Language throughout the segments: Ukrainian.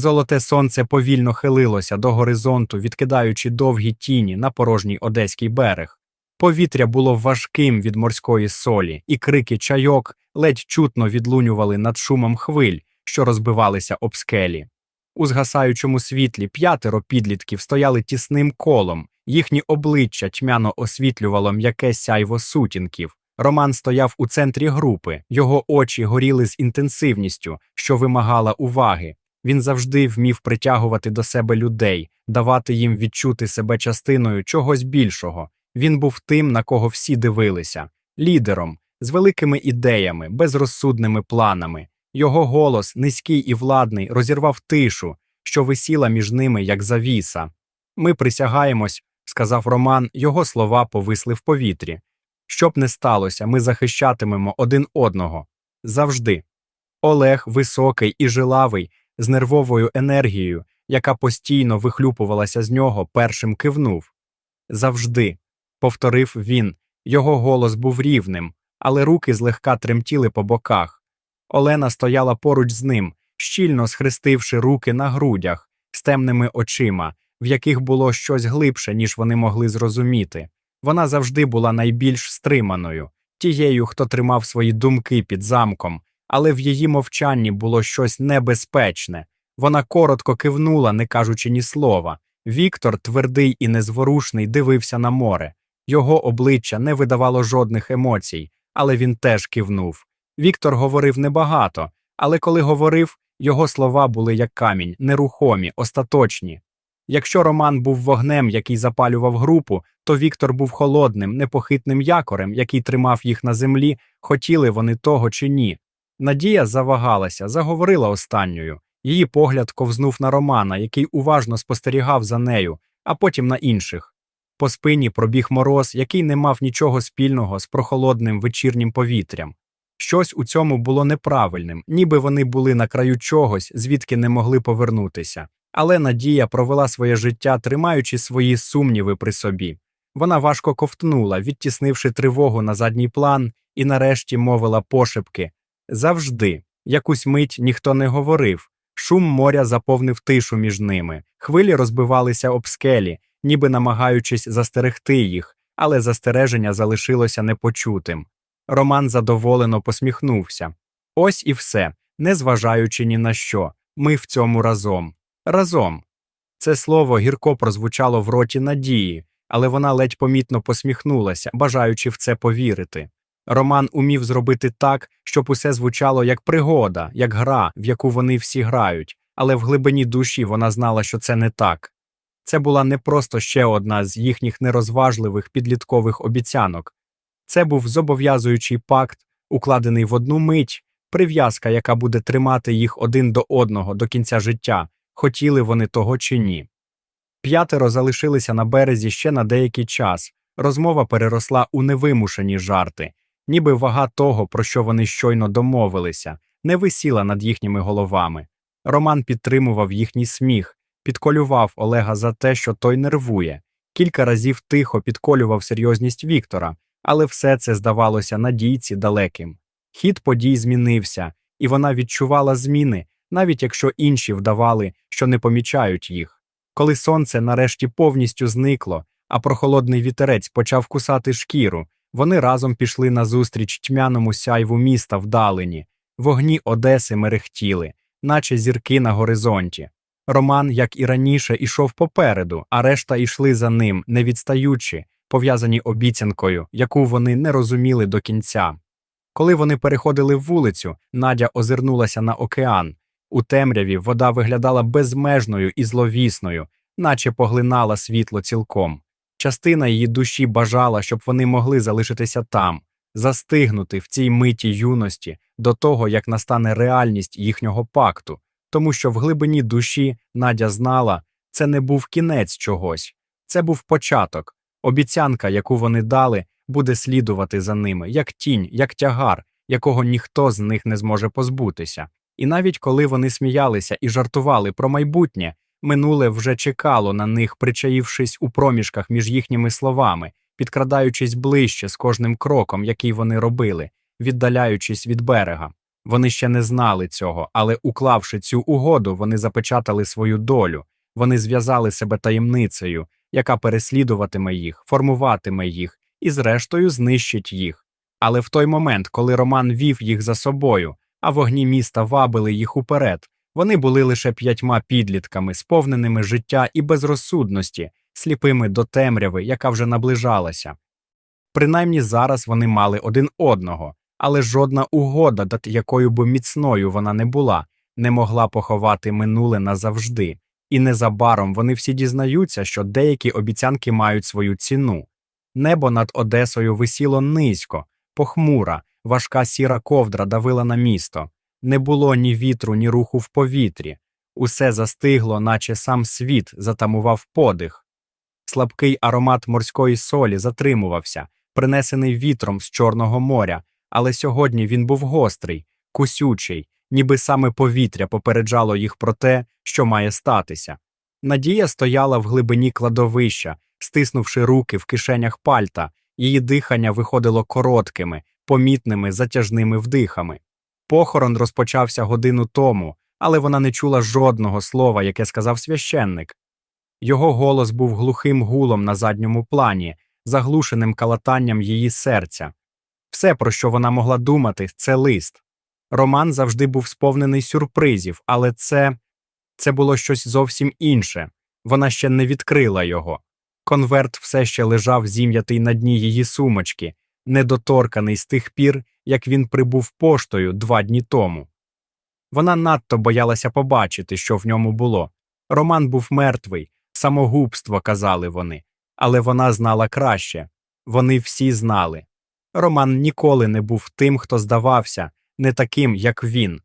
Золоте сонце повільно хилилося до горизонту, відкидаючи довгі тіні на порожній одеський берег. Повітря було важким від морської солі, і крики чайок ледь чутно відлунювали над шумом хвиль, що розбивалися об скелі. У згасаючому світлі п'ятеро підлітків стояли тісним колом, їхні обличчя тьмяно освітлювало м'яке сяйво сутінків. Роман стояв у центрі групи, його очі горіли з інтенсивністю, що вимагала уваги. Він завжди вмів притягувати до себе людей, давати їм відчути себе частиною чогось більшого. Він був тим, на кого всі дивилися, лідером, з великими ідеями, безрозсудними планами. Його голос, низький і владний, розірвав тишу, що висіла між ними, як завіса. Ми присягаємось, сказав Роман, його слова повисли в повітрі. Щоб не сталося, ми захищатимемо один одного. Завжди. Олег, високий і жилавий, з нервовою енергією, яка постійно вихлюпувалася з нього, першим кивнув. Завжди, повторив він, його голос був рівним, але руки злегка тремтіли по боках. Олена стояла поруч з ним, щільно схрестивши руки на грудях, з темними очима, в яких було щось глибше, ніж вони могли зрозуміти. Вона завжди була найбільш стриманою, тією, хто тримав свої думки під замком, але в її мовчанні було щось небезпечне. Вона коротко кивнула, не кажучи ні слова. Віктор, твердий і незворушний, дивився на море. Його обличчя не видавало жодних емоцій, але він теж кивнув. Віктор говорив небагато, але коли говорив, його слова були як камінь, нерухомі, остаточні. Якщо Роман був вогнем, який запалював групу, то Віктор був холодним, непохитним якорем, який тримав їх на землі, хотіли вони того чи ні. Надія завагалася, заговорила останньою. Її погляд ковзнув на Романа, який уважно спостерігав за нею, а потім на інших. По спині пробіг мороз, який не мав нічого спільного з прохолодним вечірнім повітрям. Щось у цьому було неправильним, ніби вони були на краю чогось, звідки не могли повернутися. Але Надія провела своє життя, тримаючи свої сумніви при собі. Вона важко ковтнула, відтіснивши тривогу на задній план, і нарешті мовила пошепки завжди. Якусь мить ніхто не говорив. Шум моря заповнив тишу між ними. Хвилі розбивалися об скелі, ніби намагаючись застерегти їх, але застереження залишилося непочутим. Роман задоволено посміхнувся. Ось і все, незважаючи ні на що, ми в цьому разом. Разом. Це слово гірко прозвучало в роті надії, але вона ледь помітно посміхнулася, бажаючи в це повірити. Роман умів зробити так, щоб усе звучало як пригода, як гра, в яку вони всі грають, але в глибині душі вона знала, що це не так. Це була не просто ще одна з їхніх нерозважливих підліткових обіцянок. Це був зобов'язуючий пакт, укладений в одну мить, прив'язка, яка буде тримати їх один до одного до кінця життя, хотіли вони того чи ні. П'ятеро залишилися на березі ще на деякий час. Розмова переросла у невимушені жарти, ніби вага того, про що вони щойно домовилися, не висіла над їхніми головами. Роман підтримував їхній сміх, підколював Олега за те, що той нервує, кілька разів тихо підколював серйозність Віктора, але все це здавалося надійці далеким. Хід подій змінився, і вона відчувала зміни, навіть якщо інші вдавали, що не помічають їх. Коли сонце нарешті повністю зникло, а прохолодний вітерець почав кусати шкіру, вони разом пішли назустріч тьмяному сяйву міста вдалині, вогні Одеси мерехтіли, наче зірки на горизонті. Роман, як і раніше, ішов попереду, а решта йшли за ним, не відстаючи, пов'язані обіцянкою, яку вони не розуміли до кінця. Коли вони переходили вулицю, Надя озирнулася на океан. У темряві вода виглядала безмежною і зловісною, наче поглинала світло цілком. Частина її душі бажала, щоб вони могли залишитися там, застигнути в цій миті юності до того, як настане реальність їхнього пакту, тому що в глибині душі Надя знала, це не був кінець чогось, це був початок, обіцянка, яку вони дали, буде слідувати за ними, як тінь, як тягар, якого ніхто з них не зможе позбутися. І навіть коли вони сміялися і жартували про майбутнє, минуле вже чекало на них, причаївшись у проміжках між їхніми словами, підкрадаючись ближче з кожним кроком, який вони робили, віддаляючись від берега. Вони ще не знали цього, але, уклавши цю угоду, вони запечатали свою долю, вони зв'язали себе таємницею, яка переслідуватиме їх, формуватиме їх і, зрештою, знищить їх. Але в той момент, коли Роман вів їх за собою, а вогні міста вабили їх уперед, вони були лише п'ятьма підлітками, сповненими життя і безрозсудності, сліпими до темряви, яка вже наближалася. Принаймні зараз вони мали один одного, але жодна угода, над якою б міцною вона не була, не могла поховати минуле назавжди, і незабаром вони всі дізнаються, що деякі обіцянки мають свою ціну. Небо над Одесою висіло низько, похмура, важка сіра ковдра давила на місто. Не було ні вітру, ні руху в повітрі. Усе застигло, наче сам світ затамував подих. Слабкий аромат морської солі затримувався, принесений вітром з Чорного моря, але сьогодні він був гострий, кусючий, ніби саме повітря попереджало їх про те, що має статися. Надія стояла в глибині кладовища, стиснувши руки в кишенях пальта, її дихання виходило короткими, помітними затяжними вдихами. Похорон розпочався годину тому, але вона не чула жодного слова, яке сказав священник. Його голос був глухим гулом на задньому плані, заглушеним калатанням її серця. Все, про що вона могла думати, це лист. Роман завжди був сповнений сюрпризів, але це це було щось зовсім інше. Вона ще не відкрила його. Конверт все ще лежав зім'ятий на дні її сумочки, недоторканий з тих пір, як він прибув поштою два дні тому. Вона надто боялася побачити, що в ньому було. Роман був мертвий, самогубство, казали вони, але вона знала краще вони всі знали. Роман ніколи не був тим, хто здавався, не таким, як він.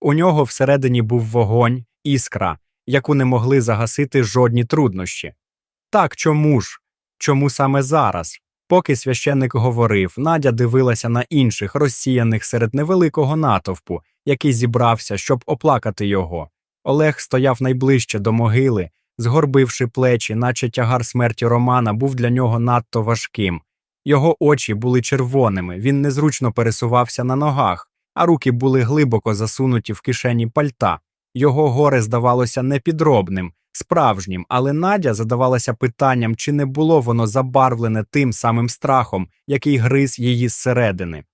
У нього всередині був вогонь, іскра, яку не могли загасити жодні труднощі. Так чому ж? Чому саме зараз? Поки священник говорив, Надя дивилася на інших, розсіяних серед невеликого натовпу, який зібрався, щоб оплакати його. Олег стояв найближче до могили, згорбивши плечі, наче тягар смерті Романа був для нього надто важким. Його очі були червоними, він незручно пересувався на ногах, а руки були глибоко засунуті в кишені пальта. Його горе здавалося непідробним, справжнім, але Надя задавалася питанням, чи не було воно забарвлене тим самим страхом, який гриз її зсередини.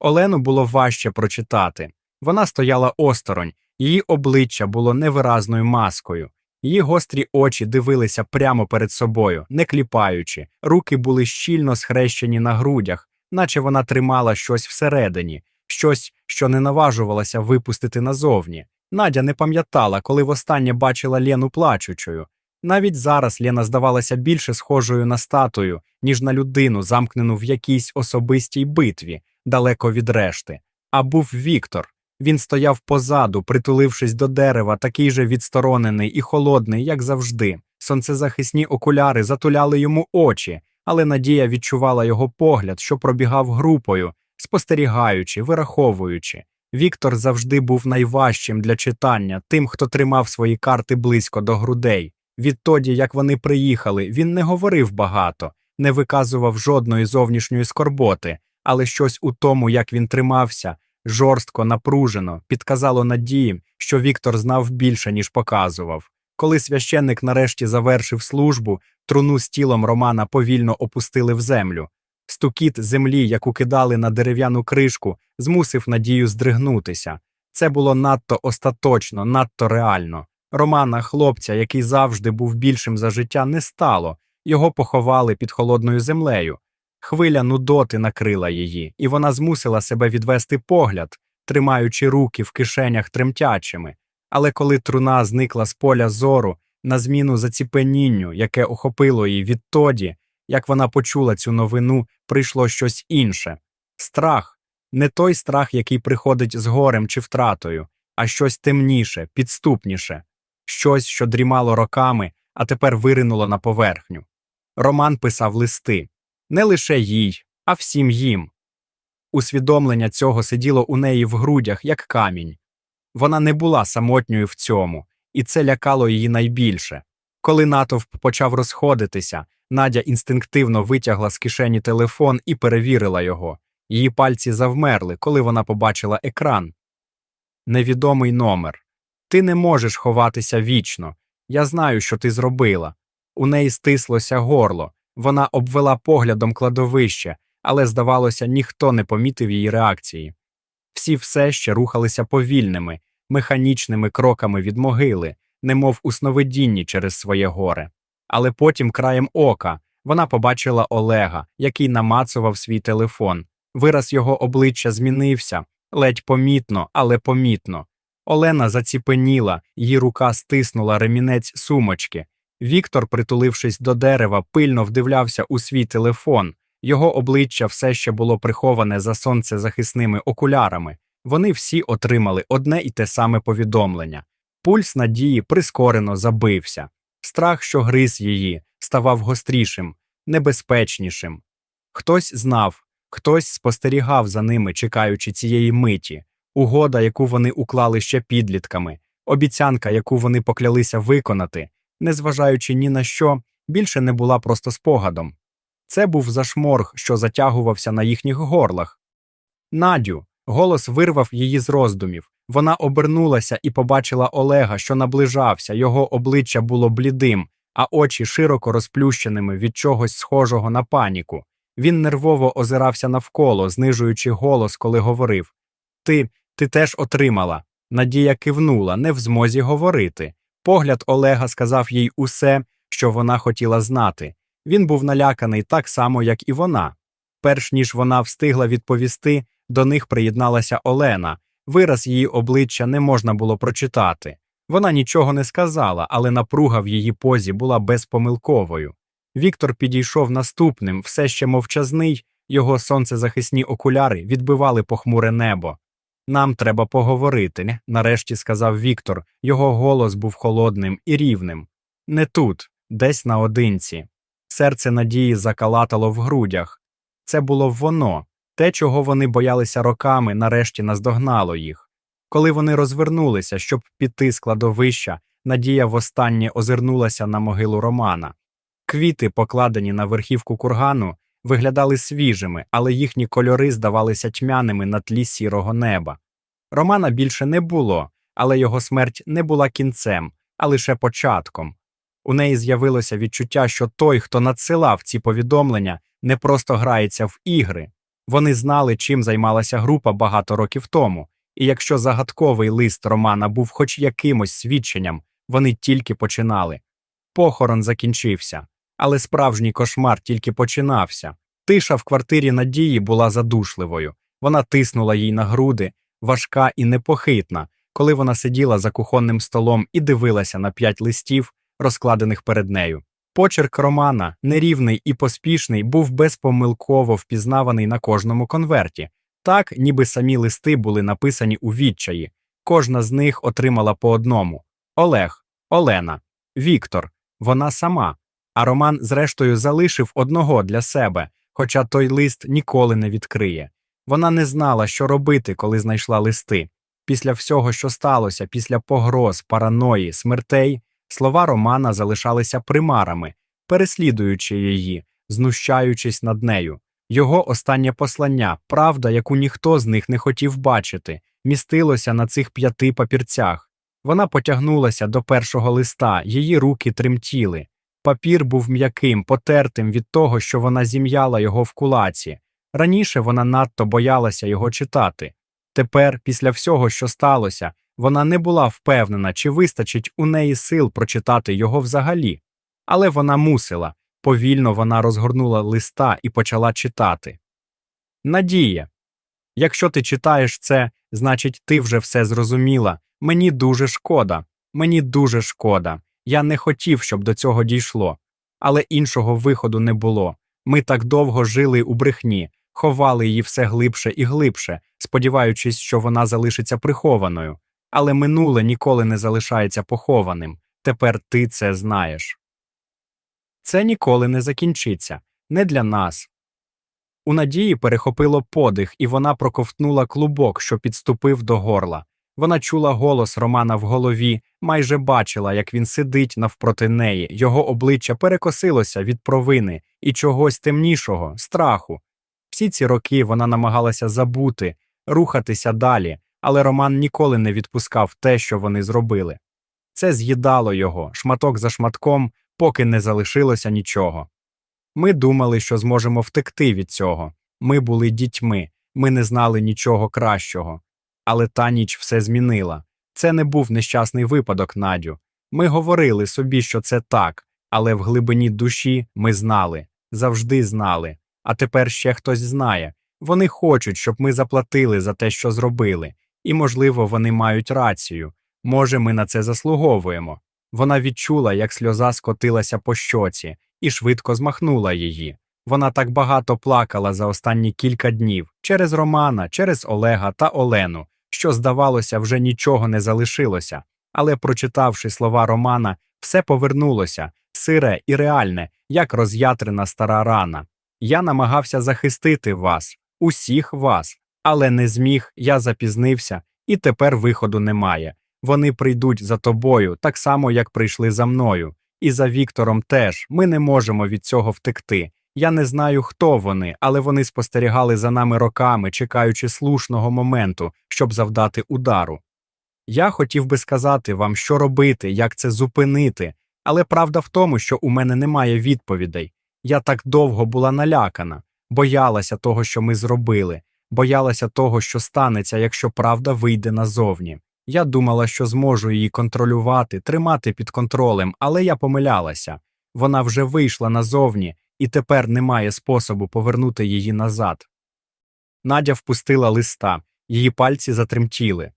Олену було важче прочитати. Вона стояла осторонь, її обличчя було невиразною маскою. Її гострі очі дивилися прямо перед собою, не кліпаючи, руки були щільно схрещені на грудях, наче вона тримала щось всередині, щось, що не наважувалася випустити назовні. Надя не пам'ятала, коли востаннє бачила Лену плачучою. Навіть зараз Лена здавалася більше схожою на статую, ніж на людину, замкнену в якійсь особистій битві, далеко від решти. А був Віктор. Він стояв позаду, притулившись до дерева, такий же відсторонений і холодний, як завжди. Сонцезахисні окуляри затуляли йому очі, але Надія відчувала його погляд, що пробігав групою, спостерігаючи, вираховуючи. Віктор завжди був найважчим для читання, тим, хто тримав свої карти близько до грудей. Відтоді, як вони приїхали, він не говорив багато, не виказував жодної зовнішньої скорботи, але щось у тому, як він тримався, жорстко, напружено, підказало надії, що Віктор знав більше, ніж показував. Коли священник нарешті завершив службу, труну з тілом Романа повільно опустили в землю. Стукіт землі, яку кидали на дерев'яну кришку, змусив надію здригнутися. Це було надто остаточно, надто реально. Романа, хлопця, який завжди був більшим за життя, не стало, його поховали під холодною землею. Хвиля нудоти накрила її, і вона змусила себе відвести погляд, тримаючи руки в кишенях тремтячими. Але коли труна зникла з поля зору, на зміну заціпенінню, яке охопило її відтоді, як вона почула цю новину, прийшло щось інше страх, не той страх, який приходить з горем чи втратою, а щось темніше, підступніше, щось, що дрімало роками, а тепер виринуло на поверхню. Роман писав листи не лише їй, а всім їм. Усвідомлення цього сиділо у неї в грудях, як камінь. Вона не була самотньою в цьому, і це лякало її найбільше. Коли натовп почав розходитися, Надя інстинктивно витягла з кишені телефон і перевірила його. Її пальці завмерли, коли вона побачила екран. невідомий номер. Ти не можеш ховатися вічно. Я знаю, що ти зробила. У неї стислося горло. Вона обвела поглядом кладовище, але, здавалося, ніхто не помітив її реакції. Всі все ще рухалися повільними, механічними кроками від могили, немов у сновидінні через своє горе. Але потім, краєм ока, вона побачила Олега, який намацував свій телефон. Вираз його обличчя змінився, ледь помітно, але помітно. Олена заціпеніла, її рука стиснула ремінець сумочки. Віктор, притулившись до дерева, пильно вдивлявся у свій телефон. Його обличчя все ще було приховане за сонцезахисними окулярами. Вони всі отримали одне і те саме повідомлення. Пульс надії прискорено забився. Страх, що гриз її, ставав гострішим, небезпечнішим. Хтось знав, хтось спостерігав за ними, чекаючи цієї миті, угода, яку вони уклали ще підлітками, обіцянка, яку вони поклялися виконати, незважаючи ні на що, більше не була просто спогадом. Це був зашморг, що затягувався на їхніх горлах. Надю, голос вирвав її з роздумів. Вона обернулася і побачила Олега, що наближався, його обличчя було блідим, а очі широко розплющеними від чогось схожого на паніку. Він нервово озирався навколо, знижуючи голос, коли говорив Ти, ти теж отримала. Надія кивнула, не в змозі говорити. Погляд Олега сказав їй усе, що вона хотіла знати. Він був наляканий так само, як і вона. Перш ніж вона встигла відповісти, до них приєдналася Олена. Вираз її обличчя не можна було прочитати. Вона нічого не сказала, але напруга в її позі була безпомилковою. Віктор підійшов наступним, все ще мовчазний, його сонцезахисні окуляри відбивали похмуре небо. Нам треба поговорити, нарешті сказав Віктор. Його голос був холодним і рівним. Не тут, десь наодинці. Серце надії закалатало в грудях. Це було воно, те, чого вони боялися роками, нарешті наздогнало їх. Коли вони розвернулися, щоб піти з кладовища, Надія востаннє озирнулася на могилу Романа. Квіти, покладені на верхівку кургану, виглядали свіжими, але їхні кольори здавалися тьмяними на тлі сірого неба. Романа більше не було, але його смерть не була кінцем, а лише початком. У неї з'явилося відчуття, що той, хто надсилав ці повідомлення, не просто грається в ігри. Вони знали, чим займалася група багато років тому, і якщо загадковий лист Романа був хоч якимось свідченням, вони тільки починали. Похорон закінчився, але справжній кошмар тільки починався. Тиша в квартирі Надії була задушливою. Вона тиснула їй на груди, важка і непохитна, коли вона сиділа за кухонним столом і дивилася на п'ять листів, розкладених перед нею. Почерк Романа, нерівний і поспішний, був безпомилково впізнаваний на кожному конверті, так, ніби самі листи були написані у відчаї. Кожна з них отримала по одному Олег, Олена, Віктор, вона сама. А Роман, зрештою, залишив одного для себе, хоча той лист ніколи не відкриє. Вона не знала, що робити, коли знайшла листи. Після всього, що сталося, після погроз, параної, смертей, слова Романа залишалися примарами, переслідуючи її, знущаючись над нею. Його останнє послання, правда, яку ніхто з них не хотів бачити, містилося на цих п'яти папірцях. Вона потягнулася до першого листа, її руки тремтіли. Папір був м'яким, потертим від того, що вона зім'яла його в кулаці. Раніше вона надто боялася його читати. Тепер, після всього, що сталося, вона не була впевнена, чи вистачить у неї сил прочитати його взагалі. Але вона мусила. Повільно вона розгорнула листа і почала читати. Надія. Якщо ти читаєш це, значить, ти вже все зрозуміла. Мені дуже шкода. Мені дуже шкода. Я не хотів, щоб до цього дійшло. Але іншого виходу не було. Ми так довго жили у брехні, ховали її все глибше і глибше, сподіваючись, що вона залишиться прихованою. Але минуле ніколи не залишається похованим. Тепер ти це знаєш. Це ніколи не закінчиться, не для нас. У надії перехопило подих, і вона проковтнула клубок, що підступив до горла. Вона чула голос Романа в голові, майже бачила, як він сидить навпроти неї, його обличчя перекосилося від провини і чогось темнішого, страху. Всі ці роки вона намагалася забути, рухатися далі, але Роман ніколи не відпускав те, що вони зробили. Це з'їдало його шматок за шматком, поки не залишилося нічого. Ми думали, що зможемо втекти від цього. Ми були дітьми, ми не знали нічого кращого. Але та ніч все змінила. Це не був нещасний випадок, Надю. Ми говорили собі, що це так, але в глибині душі ми знали, завжди знали. А тепер ще хтось знає. Вони хочуть, щоб ми заплатили за те, що зробили, і, можливо, вони мають рацію. Може, ми на це заслуговуємо. Вона відчула, як сльоза скотилася по щоці, і швидко змахнула її. Вона так багато плакала за останні кілька днів через Романа, через Олега та Олену, що, здавалося, вже нічого не залишилося. Але, прочитавши слова Романа, все повернулося сире і реальне, як роз'ятрена стара рана. Я намагався захистити вас, усіх вас, але не зміг, я запізнився, і тепер виходу немає. Вони прийдуть за тобою, так само, як прийшли за мною. І за Віктором теж ми не можемо від цього втекти. Я не знаю, хто вони, але вони спостерігали за нами роками, чекаючи слушного моменту, щоб завдати удару. Я хотів би сказати вам, що робити, як це зупинити, але правда в тому, що у мене немає відповідей. Я так довго була налякана, боялася того, що ми зробили, боялася того, що станеться, якщо правда вийде назовні. Я думала, що зможу її контролювати, тримати під контролем, але я помилялася. Вона вже вийшла назовні, і тепер немає способу повернути її назад. Надя впустила листа, її пальці затремтіли.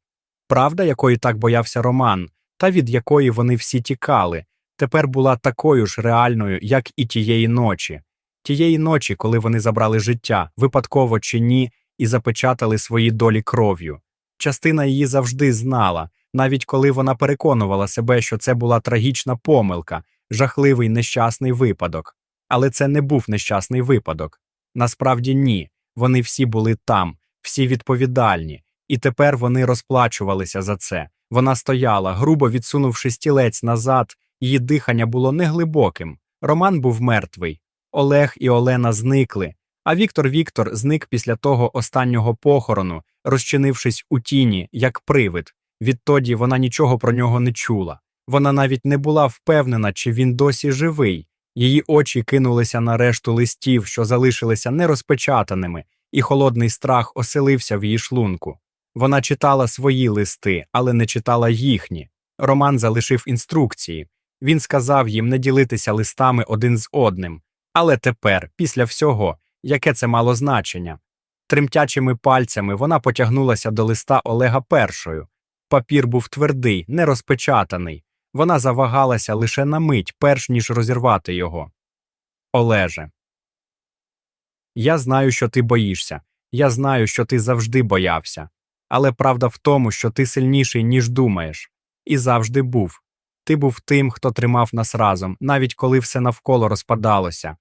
Правда, якої так боявся Роман, та від якої вони всі тікали, тепер була такою ж реальною, як і тієї ночі. Тієї ночі, коли вони забрали життя, випадково чи ні, і запечатали свої долі кров'ю. Частина її завжди знала, навіть коли вона переконувала себе, що це була трагічна помилка, жахливий нещасний випадок. Але це не був нещасний випадок. Насправді ні. Вони всі були там, всі відповідальні, і тепер вони розплачувалися за це. Вона стояла, грубо відсунувши стілець назад, її дихання було неглибоким. Роман був мертвий. Олег і Олена зникли, а Віктор Віктор зник після того останнього похорону, розчинившись у тіні, як привид. Відтоді вона нічого про нього не чула. Вона навіть не була впевнена, чи він досі живий. Її очі кинулися на решту листів, що залишилися нерозпечатаними, і холодний страх оселився в її шлунку. Вона читала свої листи, але не читала їхні. Роман залишив інструкції. Він сказав їм не ділитися листами один з одним. Але тепер, після всього, яке це мало значення? Тремтячими пальцями вона потягнулася до листа Олега першою. Папір був твердий, нерозпечатаний. Вона завагалася лише на мить, перш ніж розірвати його. Олеже. Я знаю, що ти боїшся. Я знаю, що ти завжди боявся. Але правда в тому, що ти сильніший, ніж думаєш. І завжди був. Ти був тим, хто тримав нас разом, навіть коли все навколо розпадалося.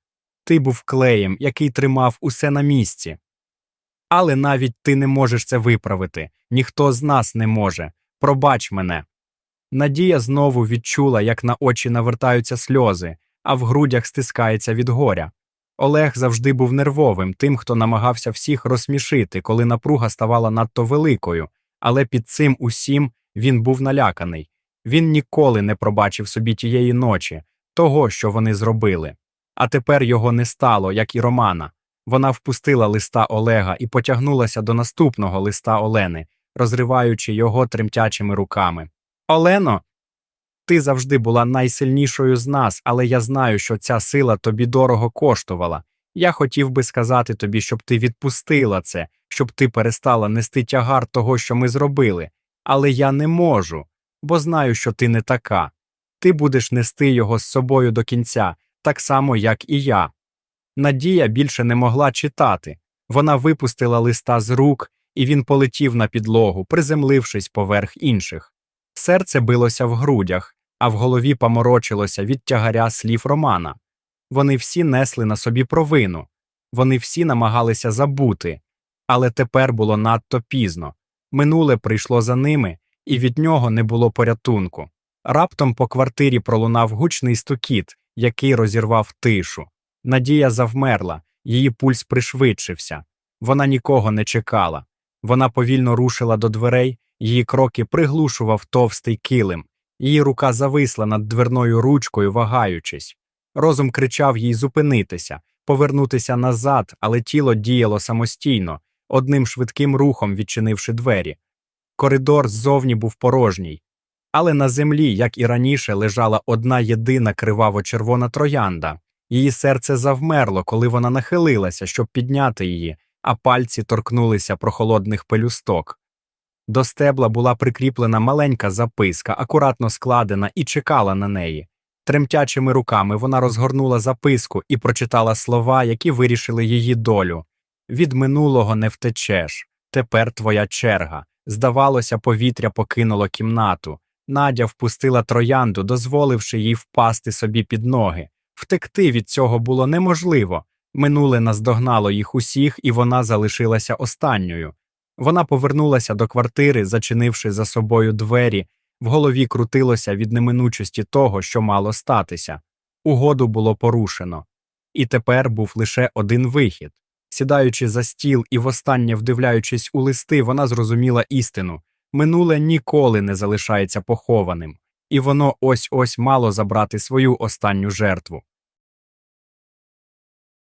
Ти був клеєм, який тримав усе на місці. Але навіть ти не можеш це виправити, ніхто з нас не може. Пробач мене. Надія знову відчула, як на очі навертаються сльози, а в грудях стискається від горя. Олег завжди був нервовим, тим, хто намагався всіх розсмішити, коли напруга ставала надто великою, але під цим усім він був наляканий. Він ніколи не пробачив собі тієї ночі, того, що вони зробили. А тепер його не стало, як і Романа. Вона впустила листа Олега і потягнулася до наступного листа Олени, розриваючи його тремтячими руками. Олено, ти завжди була найсильнішою з нас, але я знаю, що ця сила тобі дорого коштувала. Я хотів би сказати тобі, щоб ти відпустила це, щоб ти перестала нести тягар того, що ми зробили. Але я не можу, бо знаю, що ти не така. Ти будеш нести його з собою до кінця, так само, як і я. Надія більше не могла читати. Вона випустила листа з рук, і він полетів на підлогу, приземлившись поверх інших. Серце билося в грудях, а в голові поморочилося від тягаря слів Романа. Вони всі несли на собі провину, вони всі намагалися забути, але тепер було надто пізно. Минуле прийшло за ними, і від нього не було порятунку. Раптом по квартирі пролунав гучний стукіт, який розірвав тишу. Надія завмерла, її пульс пришвидшився. Вона нікого не чекала. Вона повільно рушила до дверей, її кроки приглушував товстий килим, її рука зависла над дверною ручкою, вагаючись. Розум кричав їй зупинитися, повернутися назад, але тіло діяло самостійно, одним швидким рухом відчинивши двері. Коридор ззовні був порожній, але на землі, як і раніше, лежала одна єдина криваво-червона троянда. Її серце завмерло, коли вона нахилилася, щоб підняти її, а пальці торкнулися прохолодних пелюсток. До стебла була прикріплена маленька записка, акуратно складена, і чекала на неї. Тремтячими руками вона розгорнула записку і прочитала слова, які вирішили її долю. Від минулого не втечеш. Тепер твоя черга. Здавалося, повітря покинуло кімнату. Надя впустила троянду, дозволивши їй впасти собі під ноги. Втекти від цього було неможливо. Минуле наздогнало їх усіх, і вона залишилася останньою. Вона повернулася до квартири, зачинивши за собою двері, в голові крутилося від неминучості того, що мало статися. Угоду було порушено. І тепер був лише один вихід. Сідаючи за стіл і востаннє вдивляючись у листи, вона зрозуміла істину минуле ніколи не залишається похованим, і воно ось ось мало забрати свою останню жертву.